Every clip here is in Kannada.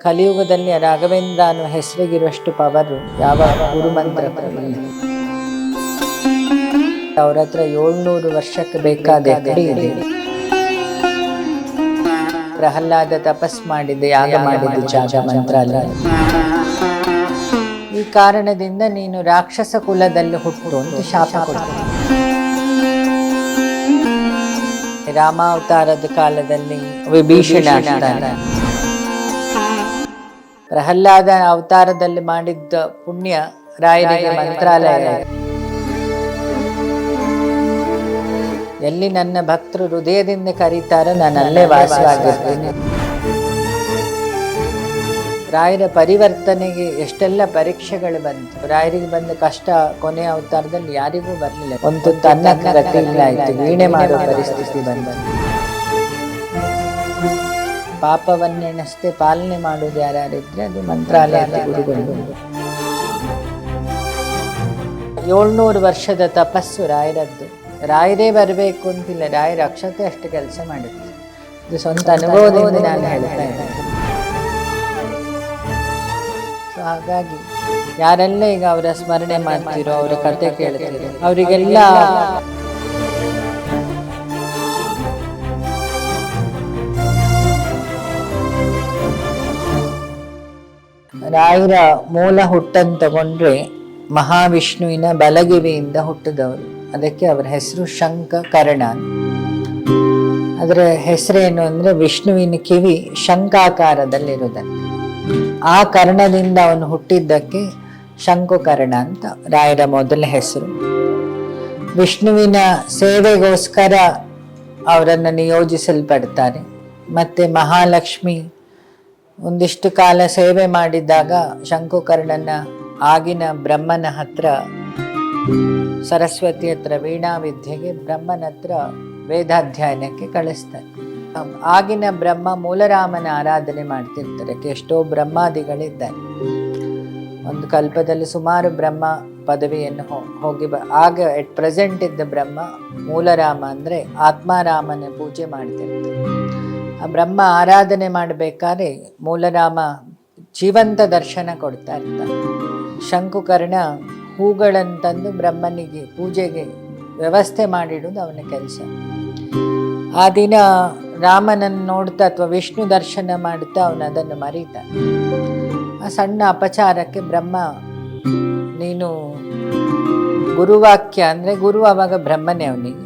ಕಲಿಯುಗದಲ್ಲಿ ರಾಘವೇಂದ್ರ ಅನ್ನೋ ಹೆಸರಿಗಿರುವಷ್ಟು ಪವರು ಯಾವ ಗುರುಮಂತ್ರ ಇಲ್ಲ ಅವ್ರ ಹತ್ರ ಏಳ್ನೂರು ವರ್ಷಕ್ಕೆ ಬೇಕಾದ ಇದೆ. ಪ್ರಹ್ಲಾದ ತಪಸ್ ಮಾಡಿದ್ದೆ ಯಾಗ ಮಾಡಿದ್ದು ಜಾಗ ಮಂತ್ರಾಲಯ. ಈ ಕಾರಣದಿಂದ ನೀನು ರಾಕ್ಷಸ ಕುಲದಲ್ಲಿ ಹುಟ್ಟು ಅಂತ ಶಾಪ ರಾಮಾವತಾರದ ಕಾಲದಲ್ಲಿ ವಿಭೀಷಣ. ಪ್ರಹ್ಲಾದ ಅವತಾರದಲ್ಲಿ ಮಾಡಿದ್ದ ಪುಣ್ಯ ರಾಯರಿಗೆ ಮಂತ್ರಾಲಯ. ಎಲ್ಲಿ ನನ್ನ ಭಕ್ತರು ಹೃದಯದಿಂದ ಕರೀತಾರೋ ನಾನು ಅಲ್ಲೇ ವಾಸವಾಗಿರ್ತೀನಿ ರಾಯರ ಪರಿವರ್ತನೆಗೆ ಎಷ್ಟೆಲ್ಲ ಪರೀಕ್ಷೆಗಳು ಬಂತು. ರಾಯರಿಗೆ ಬಂದ ಕಷ್ಟ ಕೊನೆ ಅವತಾರದಲ್ಲಿ ಯಾರಿಗೂ ಬರಲಿಲ್ಲ. ಒಂದು ತನ್ನ ಗತಿ ಇಲ್ಲ ಆಯ್ತು ವೀಣೆ ಮಾಡುವ ಪರಿಸ್ಥಿತಿ ಬಂತು. ಪಾಪವನ್ನೆಣಸ್ತೆ ಪಾಲನೆ ಮಾಡುವುದು ಯಾರ್ಯಾರಿದ್ರೆ ಅದು ಮಂತ್ರಾಲಯದ ಗುರುಗಳು ಏಳ್ನೂರು ವರ್ಷದ ತಪಸ್ಸು ರಾಯರದ್ದು. ರಾಯರೇ ಬರಬೇಕು ಅಂತಿಲ್ಲ ರಾಯರ ಅಕ್ಷತೆ ಅಷ್ಟು ಕೆಲಸ ಮಾಡುತ್ತೆ. ಇದು ಸ್ವಂತ ಅನುಭವದಿಂದ ನಾನು ಹೇಳ್ತಾ ಇದ್ದೇನೆ ಸೊ ಹಾಗಾಗಿ ಯಾರೆಲ್ಲ ಈಗ ಅವರ ಸ್ಮರಣೆ ಮಾಡ್ತಿರೋ ಅವರ ಕತೆ ಕೇಳ್ತಿರೋ ಅವರಿಗೆಲ್ಲ ರಾಯರ ಮೂಲ ಹುಟ್ಟನ್ನು ತಗೊಂಡ್ರೆ ಮಹಾವಿಷ್ಣುವಿನ ಬಲಗಿವಿಯಿಂದ ಹುಟ್ಟಿದವರು. ಅದಕ್ಕೆ ಅವರ ಹೆಸರು ಶಂಖ ಕರ್ಣ ಅದರ ಹೆಸರೇನು ಅಂದರೆ ವಿಷ್ಣುವಿನ ಕಿವಿ ಶಂಕಾಕಾರದಲ್ಲಿರುವುದಕ್ಕೆ. ಆ ಕರ್ಣದಿಂದ ಅವನು ಹುಟ್ಟಿದ್ದಕ್ಕೆ ಶಂಕುಕರ್ಣ ಅಂತ ರಾಯರ ಮೊದಲ ಹೆಸರು. ವಿಷ್ಣುವಿನ ಸೇವೆಗೋಸ್ಕರ ಅವರನ್ನು ನಿಯೋಜಿಸಲ್ಪಡ್ತಾರೆ. ಮತ್ತೆ ಮಹಾಲಕ್ಷ್ಮಿ ಒಂದಿಷ್ಟು ಕಾಲ ಸೇವೆ ಮಾಡಿದಾಗ ಶಂಕುಕರ್ಣನ ಆಗಿನ ಬ್ರಹ್ಮನ ಹತ್ರ, ಸರಸ್ವತಿ ಹತ್ರ ವೀಣಾ ವಿದ್ಯೆಗೆ ಬ್ರಹ್ಮನ ಹತ್ರ ವೇದಾಧ್ಯಯನಕ್ಕೆ ಕಳಿಸ್ತಾರೆ. ಆಗಿನ ಬ್ರಹ್ಮ ಮೂಲರಾಮನ ಆರಾಧನೆ ಮಾಡ್ತಿರ್ತಾರೆ. ಎಷ್ಟೋ ಬ್ರಹ್ಮಾದಿಗಳಿದ್ದಾರೆ. ಒಂದು ಕಲ್ಪದಲ್ಲಿ ಸುಮಾರು ಬ್ರಹ್ಮ ಪದವಿಯನ್ನು ಹೋಗಿ ಬ, ಆಗ ಎಟ್ ಪ್ರೆಸೆಂಟ್ ಇದ್ದ ಬ್ರಹ್ಮ ಮೂಲರಾಮ ಅಂದರೆ ಆತ್ಮಾರಾಮನ ಪೂಜೆ ಮಾಡ್ತಿರ್ತಾರೆ. ಬ್ರಹ್ಮ ಆರಾಧನೆ ಮಾಡಬೇಕಾದ್ರೆ ಮೂಲರಾಮ ಜೀವಂತ ದರ್ಶನ ಕೊಡ್ತಾ ಇರ್ತ ಶಂಕುಕರ್ಣ ಹೂಗಳಂತಂದು ತಂದು ಬ್ರಹ್ಮನಿಗೆ ಪೂಜೆಗೆ ವ್ಯವಸ್ಥೆ ಮಾಡಿಡೋದು ಅವನ ಕೆಲಸ. ಆ ದಿನ ರಾಮನನ್ನು ನೋಡ್ತಾ ಅಥವಾ ವಿಷ್ಣು ದರ್ಶನ ಮಾಡ್ತಾ ಅವನು ಅದನ್ನು ಮರೀತ ಆ ಸಣ್ಣ ಅಪಚಾರಕ್ಕೆ ಬ್ರಹ್ಮ, ನೀನು ಗುರುವಾಕ್ಯ ಅಂದರೆ ಗುರು ಅವಾಗ ಬ್ರಹ್ಮನೇ ಅವನಿಗೆ.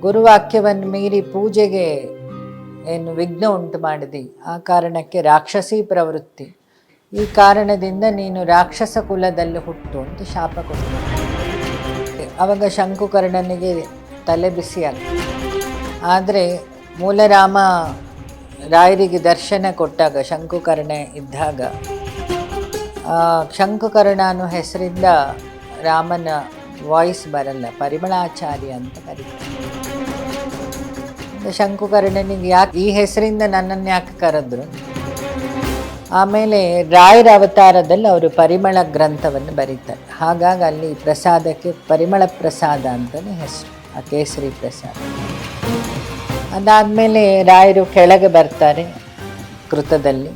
ಗುರುವಾಕ್ಯವನ್ನು ಮೀರಿ ಪೂಜೆಗೆ ಏನು ವಿಘ್ನ ಉಂಟು ಮಾಡಿದಿ. ಆ ಕಾರಣಕ್ಕೆ ರಾಕ್ಷಸಿ ಪ್ರವೃತ್ತಿ. ಈ ಕಾರಣದಿಂದ ನೀನು ರಾಕ್ಷಸ ಕುಲದಲ್ಲಿ ಹುಟ್ಟು ಅಂತ ಶಾಪ ಕೊಟ್ಟು ಅವಾಗ ಶಂಕುಕರ್ಣನಿಗೆ ತಲೆ ಬಿಸಿ ಆಗ್ತದೆ ಆದರೆ ಮೂಲರಾಮ ರಾಯರಿಗೆ ದರ್ಶನ ಕೊಟ್ಟಾಗ ಶಂಕುಕರ್ಣ ಇದ್ದಾಗ ಶಂಕುಕರ್ಣ ಅನ್ನೋ ಹೆಸರಿಂದ ರಾಮನ ವಾಯ್ಸ್ ಬರಲ್ಲ, ಪರಿಮಳಾಚಾರ್ಯ ಅಂತ ಕರೀತಾರೆ. ಶಂಕುಕರ್ಣನಿಗೆ ಯಾಕೆ ಈ ಹೆಸರಿಂದ ನನ್ನನ್ನು ಯಾಕೆ ಕರೆದ್ರು? ಆಮೇಲೆ ರಾಯರ ಅವತಾರದಲ್ಲಿ ಅವರು ಪರಿಮಳ ಗ್ರಂಥವನ್ನು ಬರೀತಾರೆ. ಹಾಗಾಗಿ ಅಲ್ಲಿ ಪ್ರಸಾದಕ್ಕೆ ಪರಿಮಳ ಪ್ರಸಾದ ಅಂತಲೇ ಹೆಸರು, ಆ ಕೇಸರಿ ಪ್ರಸಾದ. ಅದಾದಮೇಲೆ ರಾಯರು ಕೆಳಗೆ ಬರ್ತಾರೆ ಕೃತದಲ್ಲಿ,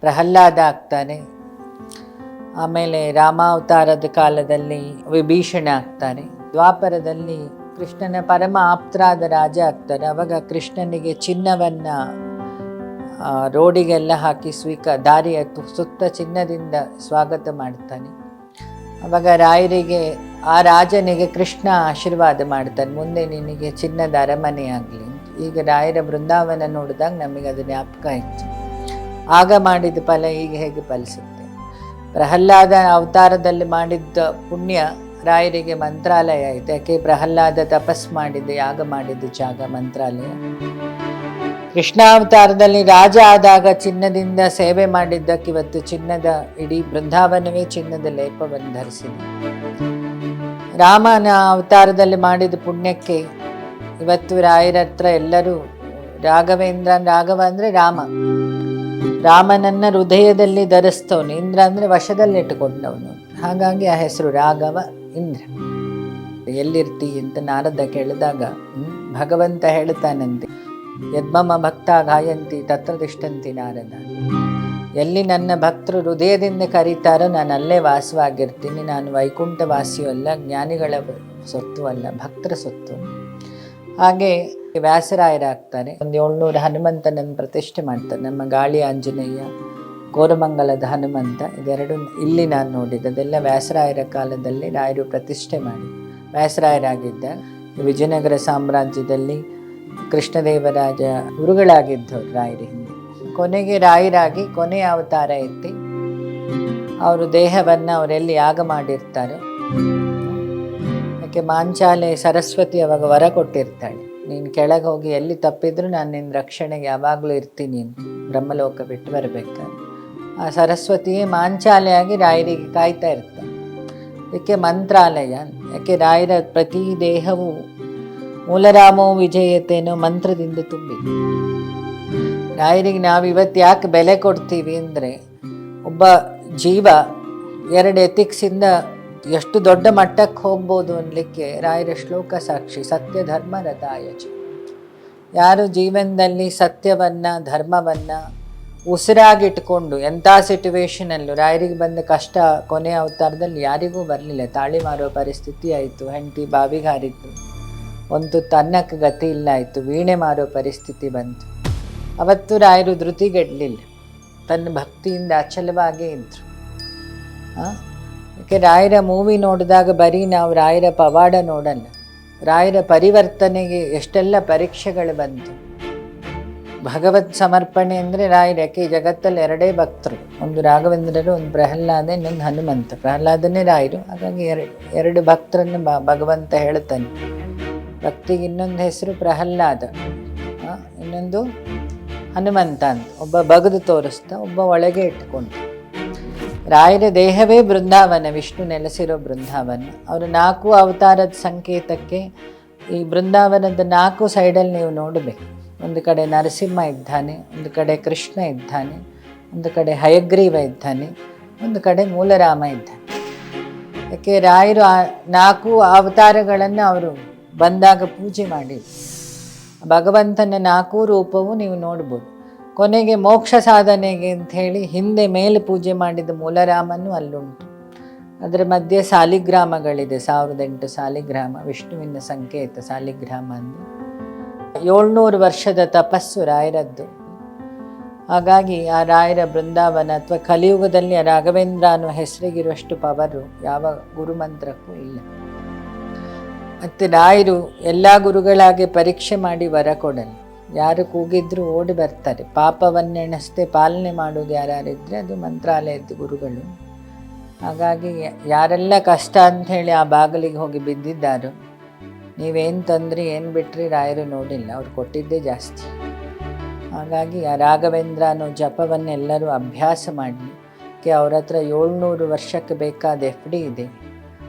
ಪ್ರಹ್ಲಾದ ಆಗ್ತಾರೆ. ಆಮೇಲೆ ರಾಮಾವತಾರದ ಕಾಲದಲ್ಲಿ ವಿಭೀಷಣ ಆಗ್ತಾರೆ. ದ್ವಾಪರದಲ್ಲಿ ಕೃಷ್ಣನ ಪರಮ ಆಪ್ತರಾದ ರಾಜ ಆಗ್ತಾರೆ ಅವಾಗ ಕೃಷ್ಣನಿಗೆ ಚಿನ್ನವನ್ನು ರೋಡಿಗೆಲ್ಲ ಹಾಕಿ ಸ್ವೀಕ ದಾರಿಯ ಸುತ್ತ ಚಿನ್ನದಿಂದ ಸ್ವಾಗತ ಮಾಡ್ತಾನೆ. ಅವಾಗ ರಾಯರಿಗೆ, ಆ ರಾಜನಿಗೆ ಕೃಷ್ಣ ಆಶೀರ್ವಾದ ಮಾಡ್ತಾನೆ. ಮುಂದೆ ನಿನಗೆ ಚಿನ್ನದ ಅರಮನೆ ಆಗಲಿ ಈಗ ರಾಯರ ಬೃಂದಾವನ ನೋಡಿದಾಗ ನಮಗೆ ಅದು ಜ್ಞಾಪಕ ಇತ್ತು ಆಗ ಮಾಡಿದ ಫಲ ಈಗ ಹೇಗೆ ಫಲಿಸುತ್ತೆ? ಪ್ರಹ್ಲಾದ ಅವತಾರದಲ್ಲಿ ಮಾಡಿದ್ದ ಪುಣ್ಯ ರಾಯರಿಗೆ ಮಂತ್ರಾಲಯ ಇದೆ ಯಾಕೆ ಪ್ರಹ್ಲಾದ ತಪಸ್ ಮಾಡಿದ್ದು, ಯಾಗ ಮಾಡಿದ್ದು ಜಾಗ ಮಂತ್ರಾಲಯ? ಕೃಷ್ಣಾವತಾರದಲ್ಲಿ ರಾಜ ಆದಾಗ ಚಿನ್ನದಿಂದ ಸೇವೆ ಮಾಡಿದ್ದಕ್ಕೆ ಇವತ್ತು ಚಿನ್ನದ ಇಡೀ ಬೃಂದಾವನವೇ ಚಿನ್ನದ ಲೇಪವನ್ನು ಧರಿಸಿದೆ. ರಾಮನ ಅವತಾರದಲ್ಲಿ ಮಾಡಿದ ಪುಣ್ಯಕ್ಕೆ ಇವತ್ತು ರಾಯರ ಹತ್ರ ಎಲ್ಲರೂ ರಾಘವೇಂದ್ರ, ರಾಘವ ಅಂದರೆ ರಾಮ. ರಾಮನನ್ನ ಹೃದಯದಲ್ಲಿ ಧರಿಸ್ತವನು, ಇಂದ್ರ ಅಂದರೆ ವಶದಲ್ಲಿ ಇಟ್ಟುಕೊಂಡವನು. ಹಾಗಾಗಿ ಆ ಹೆಸರು ರಾಘವ. ಇಂದ್ರ, ಎಲ್ಲಿರ್ತಿ ಅಂತ ನಾರದ ಕೇಳಿದಾಗ ಭಗವಂತ ಹೇಳ್ತಾನಂತೆ, ಯದ್ಮಮ ಭಕ್ತ ಗಾಯಂತಿ ತತ್ರ ತಿಷ್ಟಂತಿ ನಾರದ. ಎಲ್ಲಿ ನನ್ನ ಭಕ್ತರು ಹೃದಯದಿಂದ ಕರೀತಾರೋ ನಾನು ಅಲ್ಲೇ ವಾಸವಾಗಿರ್ತೀನಿ. ನಾನು ವೈಕುಂಠ ವಾಸಿಯೂ ಅಲ್ಲ, ಜ್ಞಾನಿಗಳ ಸೊತ್ತು ಅಲ್ಲ, ಭಕ್ತರ ಸೊತ್ತು ಹಾಗೆ ವ್ಯಾಸರಾಯರಾಗ್ತಾರೆ. ಒಂದು ಏಳ್ನೂರು ಹನುಮಂತನನ್ನು ಪ್ರತಿಷ್ಠೆ ಮಾಡ್ತಾರೆ, ನಮ್ಮ ಗಾಳಿ ಆಂಜನೇಯ. ಕೋರಮಂಗಲದ ಹನುಮಂತ ಇದೆರಡು ಇಲ್ಲಿ ನಾನು ನೋಡಿದ್ದು ಅದೆಲ್ಲ ವ್ಯಾಸರಾಯರ ಕಾಲದಲ್ಲಿ ರಾಯರು ಪ್ರತಿಷ್ಠೆ ಮಾಡಿ. ವ್ಯಾಸರಾಯರಾಗಿದ್ದ ವಿಜಯನಗರ ಸಾಮ್ರಾಜ್ಯದಲ್ಲಿ ಕೃಷ್ಣದೇವರಾಜ ಗುರುಗಳಾಗಿದ್ದವರು ರಾಯರ ಹಿಂದೆ. ಕೊನೆಗೆ ರಾಯರಾಗಿ ಕೊನೆಯ ಅವತಾರ ಎತ್ತಿ ಅವರು ದೇಹವನ್ನು ಅವರೆಲ್ಲಿ ಯಾಗ ಮಾಡಿರ್ತಾರೋ? ಅದಕ್ಕೆ ಮಾಂಚಾಲೆ ಸರಸ್ವತಿ ಅವಾಗ ವರ ಕೊಟ್ಟಿರ್ತಾಳೆ. ನೀನು ಕೆಳಗೆ ಹೋಗಿ ಎಲ್ಲಿ ತಪ್ಪಿದ್ರು ನಾನು ನಿನ್ನ ರಕ್ಷಣೆಗೆ ಯಾವಾಗಲೂ ಇರ್ತೀನಿ ಬ್ರಹ್ಮಲೋಕ ಬಿಟ್ಟು ಬರಬೇಕಾದ್ರೆ. ಆ ಸರಸ್ವತಿಯೇ ಮಾಂಚಾಲೆಯಾಗಿ ರಾಯರಿಗೆ ಕಾಯ್ತಾ ಇರ್ತಾರೆ ಇದಕ್ಕೆ ಮಂತ್ರಾಲಯ ಯಾಕೆ ರಾಯರ ಪ್ರತಿ ದೇಹವು ಮೂಲರಾಮೋ ವಿಜಯತೆನೋ ಮಂತ್ರದಿಂದ ತುಂಬಿ. ರಾಯರಿಗೆ ನಾವು ಇವತ್ತು ಯಾಕೆ ಬೆಲೆ ಕೊಡ್ತೀವಿ ಅಂದರೆ ಒಬ್ಬ ಜೀವ ಎರಡು ಎಥಿಕ್ಸಿಂದ ಎಷ್ಟು ದೊಡ್ಡ ಮಟ್ಟಕ್ಕೆ ಹೋಗ್ಬೋದು ಅನ್ನಲಿಕ್ಕೆ ರಾಯರ ಶ್ಲೋಕ ಸಾಕ್ಷಿ, ಸತ್ಯ ಧರ್ಮ ರಥಾಯಚಿ. ಯಾರು ಜೀವನದಲ್ಲಿ ಸತ್ಯವನ್ನು, ಧರ್ಮವನ್ನ ಉಸಿರಾಗಿಟ್ಕೊಂಡು ಎಂಥ ಸಿಟುವೇಶನಲ್ಲೂ ರಾಯರಿಗೆ ಬಂದ ಕಷ್ಟ ಕೊನೆಯ ಅವತಾರದಲ್ಲಿ ಯಾರಿಗೂ ಬರಲಿಲ್ಲ. ತಾಳಿ ಮಾರುವ ಪರಿಸ್ಥಿತಿ ಆಯಿತು. ಹೆಂಡತಿ ಬಾವಿಗೆ ಹಾರಿತ್ತು ಒಂದು ತನ್ನಕ್ಕೆ ಗತಿ ಇಲ್ಲ ಆಯಿತು. ವೀಣೆ ಮಾರೋ ಪರಿಸ್ಥಿತಿ ಬಂತು. ಅವತ್ತು ರಾಯರು ಧೃತಿಗೆಡಲಿಲ್ಲ. ತನ್ನ ಭಕ್ತಿಯಿಂದ ಅಚಲವಾಗೇ ಇದ್ದರು ಯಾಕೆ ರಾಯರ ಮೂವಿ ನೋಡಿದಾಗ ಬರೀ ನಾವು ರಾಯರ ಪವಾಡ ನೋಡಲ್ಲ. ರಾಯರ ಪರಿವರ್ತನೆಗೆ ಎಷ್ಟೆಲ್ಲ ಪರೀಕ್ಷೆಗಳು ಬಂತು. ಭಗವತ್ ಸಮರ್ಪಣೆ ಅಂದರೆ ರಾಯರು ಯಾಕೆ ಈ ಜಗತ್ತಲ್ಲಿ ಎರಡೇ ಭಕ್ತರು. ಒಂದು ರಾಘವೇಂದ್ರರು, ಒಂದು ಪ್ರಹ್ಲಾದ, ಇನ್ನೊಂದು ಹನುಮಂತ. ಪ್ರಹ್ಲಾದನೇ ರಾಯರು. ಹಾಗಾಗಿ ಎರಡು ಎರಡು ಭಕ್ತರನ್ನು ಭಗವಂತ ಹೇಳ್ತಾನೆ ಭಕ್ತಿಗೆ ಇನ್ನೊಂದು ಹೆಸರು ಪ್ರಹ್ಲಾದ. ಇನ್ನೊಂದು ಹನುಮಂತ ಅಂತ. ಒಬ್ಬ ಬಗದು ತೋರಿಸ್ತಾ, ಒಬ್ಬ ಒಳಗೆ ಇಟ್ಕೊಂಡು. ರಾಯರ ದೇಹವೇ ಬೃಂದಾವನ. ವಿಷ್ಣು ನೆಲೆಸಿರೋ ಬೃಂದಾವನ. ಅವರು ನಾಲ್ಕು ಅವತಾರದ ಸಂಕೇತಕ್ಕೆ ಈ ಬೃಂದಾವನದ ನಾಲ್ಕು ಸೈಡಲ್ಲಿ ನೀವು ನೋಡಬೇಕು. ಒಂದು ಕಡೆ ನರಸಿಂಹ ಇದ್ದಾನೆ, ಒಂದು ಕಡೆ ಕೃಷ್ಣ ಇದ್ದಾನೆ, ಒಂದು ಕಡೆ ಹಯಗ್ರೀವ ಇದ್ದಾನೆ, ಒಂದು ಕಡೆ ಮೂಲರಾಮ ಇದ್ದಾನೆ. ಯಾಕೆ ರಾಯರು ಆ ನಾಲ್ಕು ಅವತಾರಗಳನ್ನು ಅವರು ಬಂದಾಗ ಪೂಜೆ ಮಾಡಿ ಭಗವಂತನ ನಾಲ್ಕು ರೂಪವು ನೀವು ನೋಡ್ಬೋದು. ಕೊನೆಗೆ ಮೋಕ್ಷ ಸಾಧನೆಗೆ ಅಂತ ಹೇಳಿ ಹಿಂದೆ ಮೇಲೆ ಪೂಜೆ ಮಾಡಿದ ಮೂಲರಾಮನೂ ಅಲ್ಲುಂಟು. ಅದರ ಮಧ್ಯೆ ಸಾಲಿಗ್ರಾಮಗಳಿದೆ, ಸಾವಿರದ ಎಂಟು ಸಾಲಿಗ್ರಾಮ, ವಿಷ್ಣುವಿನ ಸಂಕೇತ ಸಾಲಿಗ್ರಾಮ ಅಂದರೆ ಏಳ್ನೂರು ವರ್ಷದ ತಪಸ್ಸು ರಾಯರದ್ದು. ಹಾಗಾಗಿ ಆ ರಾಯರ ಬೃಂದಾವನ ಅಥವಾ ಕಲಿಯುಗದಲ್ಲಿ ರಾಘವೇಂದ್ರ ಅನ್ನೋ ಹೆಸರಿಗಿರುವಷ್ಟು ಪವರು ಯಾವ ಗುರುಮಂತ್ರಕ್ಕೂ ಇಲ್ಲ. ಮತ್ತು ರಾಯರು ಎಲ್ಲ ಗುರುಗಳಾಗಿ ಪರೀಕ್ಷೆ ಮಾಡಿ ವರ ಕೊಡಲಿ. ಯಾರು ಕೂಗಿದ್ರು ಓಡಿ ಬರ್ತಾರೆ. ಪಾಪವನ್ನೆಣಿಸದೆ ಪಾಲನೆ ಮಾಡೋದು ಯಾರ್ಯಾರಿದ್ರೆ ಅದು ಮಂತ್ರಾಲಯದ ಗುರುಗಳು. ಹಾಗಾಗಿ ಯಾರೆಲ್ಲ ಕಷ್ಟ ಅಂಥೇಳಿ ಆ ಬಾಗಿಲಿಗೆ ಹೋಗಿ ಬಿದ್ದಿದ್ದಾರೋ ನೀವೇನು ತಂದ್ರಿ, ಏನು ಬಿಟ್ರಿ ರಾಯರು ನೋಡಿಲ್ಲ, ಅವ್ರು ಕೊಟ್ಟಿದ್ದೇ ಜಾಸ್ತಿ. ಹಾಗಾಗಿ ಆ ರಾಘವೇಂದ್ರ ಅನ್ನೋ ಜಪವನ್ನೆಲ್ಲರೂ ಅಭ್ಯಾಸ ಮಾಡಲಿಕ್ಕೆ ಅವ್ರ ಹತ್ರ ಏಳ್ನೂರು ವರ್ಷಕ್ಕೆ ಬೇಕಾದ ಎಫ್ ಡಿ ಇದೆ.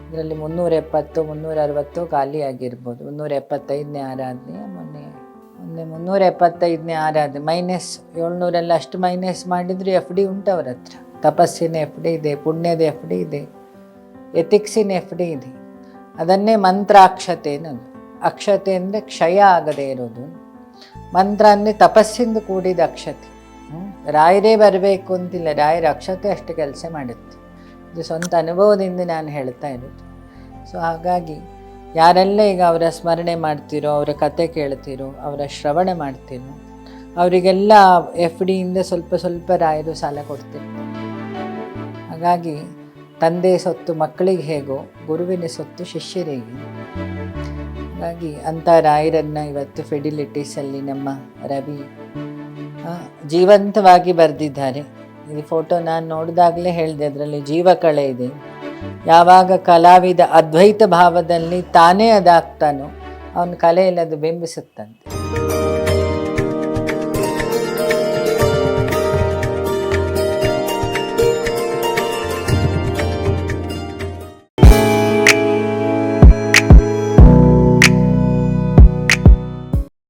ಅದರಲ್ಲಿ ಮುನ್ನೂರ ಎಪ್ಪತ್ತು, ಮುನ್ನೂರ ಅರವತ್ತು ಖಾಲಿ ಆಗಿರ್ಬೋದು. ಮುನ್ನೂರ ಎಪ್ಪತ್ತೈದನೇ ಆರಾಧನೆ, ಮೊನ್ನೆ ಮೊನ್ನೆ ಮುನ್ನೂರ ಎಪ್ಪತ್ತೈದನೇ ಆರಾಧನೆ, ಮೈನಸ್ ಏಳ್ನೂರಲ್ಲಿ, ಅಷ್ಟು ಮೈನಸ್ ಮಾಡಿದ್ರು ಎಫ್ ಡಿ ಉಂಟು ಅವ್ರ ಹತ್ರ. ತಪಸ್ಸಿನ ಎಫ್ ಡಿ ಇದೆ, ಪುಣ್ಯದ ಎಫ್ ಡಿ ಇದೆ, ಎಥಿಕ್ಸಿನ ಎಫ್ ಡಿ ಇದೆ. ಅದನ್ನೇ ಮಂತ್ರಾಕ್ಷತೆ ಅನ್ನೋದು ಅಕ್ಷತೆ ಅಂದರೆ ಕ್ಷಯ ಆಗದೆ ಇರೋದು. ಮಂತ್ರ ಅಂದರೆ ತಪಸ್ಸಿಂದ ಕೂಡಿದ ಅಕ್ಷತೆ. ರಾಯರೇ ಬರಬೇಕು ಅಂತಿಲ್ಲ. ರಾಯರ ಅಕ್ಷತೆ ಅಷ್ಟು ಕೆಲಸ ಮಾಡುತ್ತೆ. ಇದು ಸ್ವಂತ ಅನುಭವದಿಂದ ನಾನು ಹೇಳ್ತಾ ಇರೋದು. ಸೊ ಹಾಗಾಗಿ ಯಾರೆಲ್ಲ ಈಗ ಅವರ ಸ್ಮರಣೆ ಮಾಡ್ತಿರೋ, ಅವರ ಕತೆ ಕೇಳ್ತಿರೋ, ಅವರ ಶ್ರವಣ ಮಾಡ್ತಿರೋ, ಅವರಿಗೆಲ್ಲ ಎಫ್ ಡಿಯಿಂದ ಸ್ವಲ್ಪ ಸ್ವಲ್ಪ ರಾಯರು ಸಾಲ ಕೊಡ್ತಿರ್ತಾರೆ. ಹಾಗಾಗಿ ತಂದೆ ಸೊತ್ತು ಮಕ್ಕಳಿಗೆ ಹೇಗೋ, ಗುರುವಿನ ಸೊತ್ತು ಶಿಷ್ಯರಿಗೆ. ಹಾಗಾಗಿ ಅಂಥ ರಾಯರನ್ನ ಇವತ್ತು ಫೆಡಿಲಿಟೀಸಲ್ಲಿ ನಮ್ಮ ರವಿ ಜೀವಂತವಾಗಿ ಬರೆದಿದ್ದಾರೆ. ಈ ಫೋಟೋ ನಾನು ನೋಡಿದಾಗಲೇ ಹೇಳಿದೆ, ಅದರಲ್ಲಿ ಜೀವಕಳೆ ಇದೆ. ಯಾವಾಗ ಕಲಾವಿದ ಅದ್ವೈತ ಭಾವದಲ್ಲಿ ತಾನೇ ಅದಾಗ್ತಾನೋ, ಅವನ ಕಲೆಯಲ್ಲಿ ಅದು ಬಿಂಬಿಸುತ್ತಂತೆ.